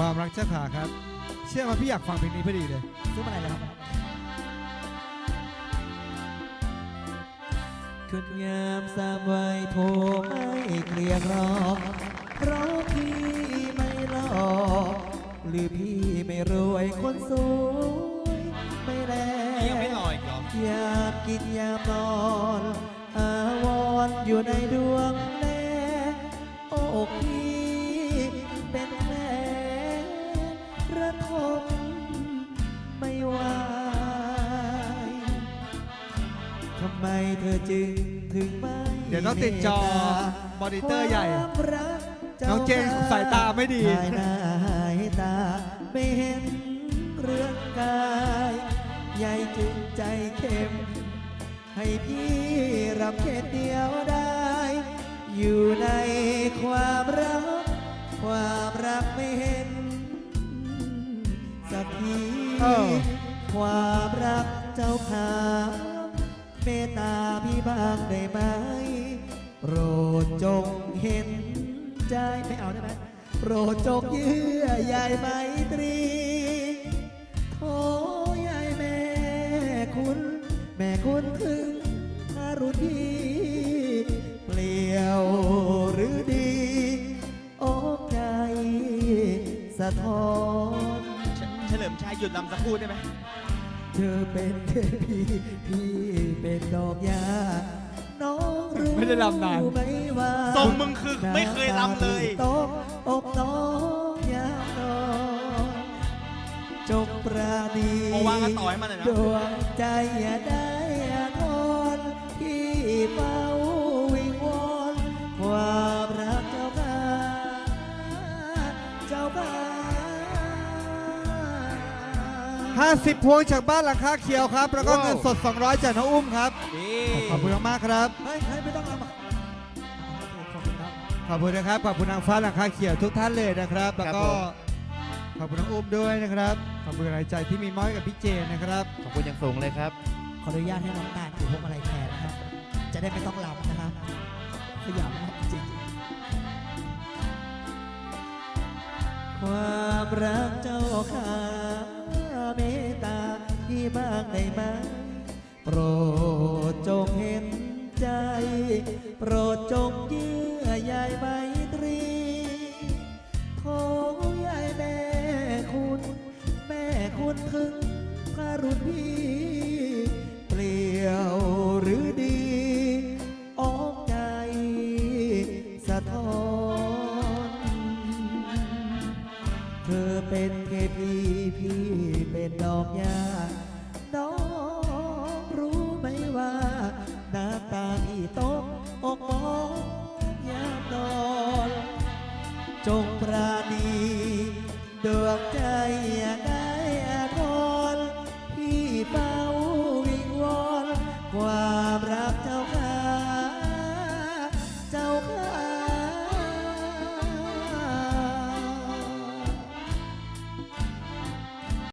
ความรักเจ้าขาครับ เชื่อมาพี่อยากฟังเพลงนี้พอดีเลยซื้อมาอะไรแล้วครับคุณงามสามวัยโทรไม่เกลียกรอกเพราะพี่ไม่หล่อหรือพี่ไม่รวยคนสวยไม่แลยังไม่ลอยอีกเหรอยามกินยามนอนอาวรณ์อยู่ในดวงแลอกพี่ ทำไมเธอจึงถึงไม่เดี๋ยวต้องติดจอมอนิเตอร์ใหญ่ ความรักจ้าน้องเจนสายตาไม่ดี หายหน้าหายตา ไม่เห็นเรื่องกายใหญ่จึงใจเข้ม ให้พี่รับเข็ดเดียวได้ อยู่ในความรัก ความรักไม่เห็น สักทีเออ ความรักเจ้าขา เมตตาพี่บ้างได้ไหม โปรดจงเห็นใจไม่เอาได้ไหมโปรดจงเยื่อใยไมตรีโทยายแม่คุณ แม่คุณถึงคารุทีเปลี่ยวหรือดีอกใจสะท้อนเฉเฉลิมชัยหยุดลำสักครู่ได้ไหม เธอเป็นเทพีพี่เป็นดอกยาน้องรู้ไม่ได้รำนาน ไหมว่าทรงมึงคือไม่เคยรำเลยตกอกน้องยามนอนจงปราณีโอวางกันต่อให้มันหน่อยนะ ดวงใจอย่าได้ 50 พวงจากบ้านหลังคาเขียวครับ แล้วก็เงินสด 200 จากน้องอุ้มครับ นี่ขอบคุณมากๆครับเฮ้ยเฮ้ยไม่ต้องรำอะขอบคุณครับขอบคุณนะครับ ขอบคุณนางฟ้าหลังคาเขียวทุกท่านเลยนะครับ แล้วก็ขอบคุณน้องอุ้มด้วยนะครับ ขอบคุณกำลังใจที่มีม้อยกับพี่เจนนะครับ ขอบคุณอย่างสูงเลยครับ ขออนุญาตให้น้องตาลถือพวงมาลัยแทนนะครับ จะได้ไม่ต้องรำนะครับขยับนะครับจริงความรักเจ้าข้าเมตตาที่ บ้างได้ไหมโปรดจงเห็นใจ โปรดจงเยื่อใยไมตรีโทยายแม่คุณ แม่คุณถึงคารุณพี่เปลี่ยวหรือดีออกใจสะท้อนเธอเป็นเทพีพี่เป็นดอกหญ้า จงปรา